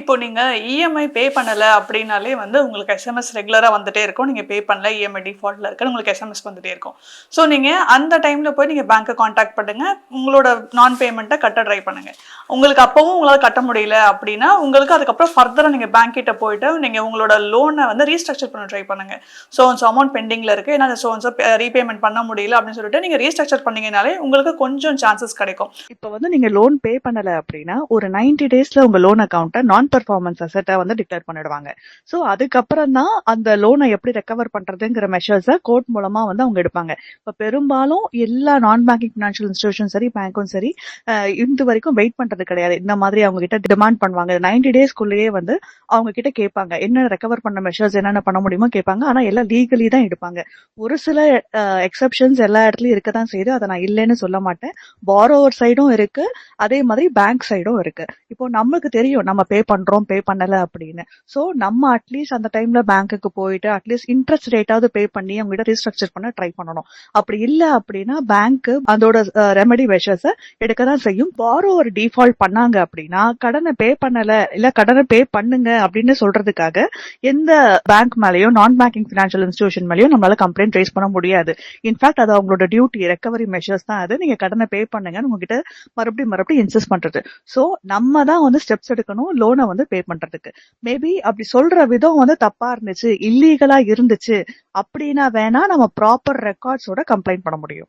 இப்போ நீங்கள் EMI pay பண்ணலை அப்படின்னாலே வந்து உங்களுக்கு எஸ்எம்எஸ் ரெகுலராக வந்துட்டே இருக்கும். நீங்கள் பே பண்ணல இஎம்ஐ டிஃபால்ட்டில் இருக்குது உங்களுக்கு எஸ்எம்எஸ் வந்துட்டே இருக்கும். ஸோ நீங்கள் அந்த டைமில் போய் நீங்கள் பேங்க்கை காண்டாக்ட் பண்ணுங்கள் உங்களோட நான் பேமெண்ட்டை கட்ட ட்ரை பண்ணுங்கள் உங்களுக்கு அப்பவும் உங்களால் கட்ட முடியல அப்படின்னா உங்களுக்கு அதுக்கப்புறம் ஃபர்தராக நீங்கள் பேங்க் கிட்ட போயிட்டு நீங்கள் உங்களோட லோனை வந்து ரீஸ்ட்ரக்சர் பண்ண ட்ரை பண்ணுங்க. ஸோ ஒன்ஸ் அமௌண்ட் பெண்டிங்கில் இருக்குது ஏன்னா ஸோ ஒன்ஸ் ரீபேமெண்ட் பண்ண முடியல அப்படின்னு சொல்லிட்டு நீங்கள் ரீஸ்ட்ரக்சர் பண்ணீங்கனாலே உங்களுக்கு கொஞ்சம் சான்சஸ் கிடைக்கும். இப்போ வந்து நீங்கள் லோன் பே பண்ணலை அப்படின்னா ஒரு நைன்டி டேஸில் உங்கள் லோன் அக்கௌண்ட்டை நான் பெர்ஃபார்மன்ஸ் அசெட்டை வந்து டிக்ளேர் பண்ணிடுவாங்க. சோ அதுக்கப்புறம் தான் அந்த லோனை எப்படி ரெக்கவர் பண்றதுங்கிற மெஷர்ஸை கோர்ட் மூலமா வந்து அவங்க எடுப்பாங்க. இப்ப பெரும்பாலும் எல்லா நான் பேங்கிங் ஃபினான்ஷியல் இன்ஸ்டிடியூஷன் சரி பேங்க்கும் சரி இந்த இது வரைக்கும் வெயிட் பண்றது கிடையாது. இந்த மாதிரி அவங்க கிட்ட டிமாண்ட் பண்ணுவாங்க. 90 டேஸ்க்குள்ளேயே வந்து அவங்க கிட்ட கேட்பாங்க. என்ன ரெக்கவர் பண்ண மெஷர்ஸ் என்னென்ன பண்ண முடியுமோ கேட்பாங்க. ஆனா எல்லாம் லீகலி தான் எடுப்பாங்க. ஒரு சில எக்ஸப்ஷன்ஸ் எல்லா இடத்துலயும் இருக்க தான் செய்யுது. அதை நான் இல்லைன்னு சொல்ல மாட்டேன். பாரோவர் சைடும் இருக்கு. அதே மாதிரி பேங்க் சைடும் இருக்கு. இப்போ நமக்கு தெரியும். நம்ம பே பண்றோம் பே பண்ணல அப்படின்னு. சோ நம்ம அட்லீஸ்ட் அந்த டைம்ல பேங்க்குக்கு போயிட்டு அட்லீஸ்ட் இன்ட்ரெஸ்ட் ரேட்டாவது பே பண்ணி அவங்க கிட்ட ரீஸ்ட்ரக்சர் பண்ண ட்ரை பண்ணணும். அப்படி இல்ல அப்படின்னா பேங்க் அதோட ரெமெடி மெஷர்ஸ எடுக்க தான் செய்யும். பாரோவர் டிஃபால்ட் பண்ணாங்க அப்படின்னா கடனை பே பண்ணல இல்ல கடனை பே பண்ணுங்க அப்படின்னு சொல்றதுக்காக எந்த பேங்க் மேலயும் நான் பேங்கிங் பினான்சியல் இன்ஸ்டிடியூஷன் மேலயோ நம்மளால கம்ப்ளைண்ட் ரைஸ் பண்ண முடியாது. இன்ஃபேக்ட் அது அவங்களோட டியூட்டி ரெக்கவரி மெஷர்ஸ் தான் அது. நீங்க கடனை பே பண்ணுங்கன்னு உங்ககிட்ட மறுபடியும் மறுபடியும் இன்சிஸ்ட் பண்றது. சோ நம்ம தான் வந்து ஸ்டெப்ஸ் எடுக்கணும். லோன் லோனை வந்து பே பண்றதுக்கு. மேபி அப்படி சொல்ற விதம் வந்து தப்பா இருந்துச்சு இல்லீகலா இருந்துச்சு அப்படின்னா வேணா நம்ம ப்ராப்பர் ரெக்கார்ட்ஸோட கம்ப்ளைண்ட் பண்ண முடியும்.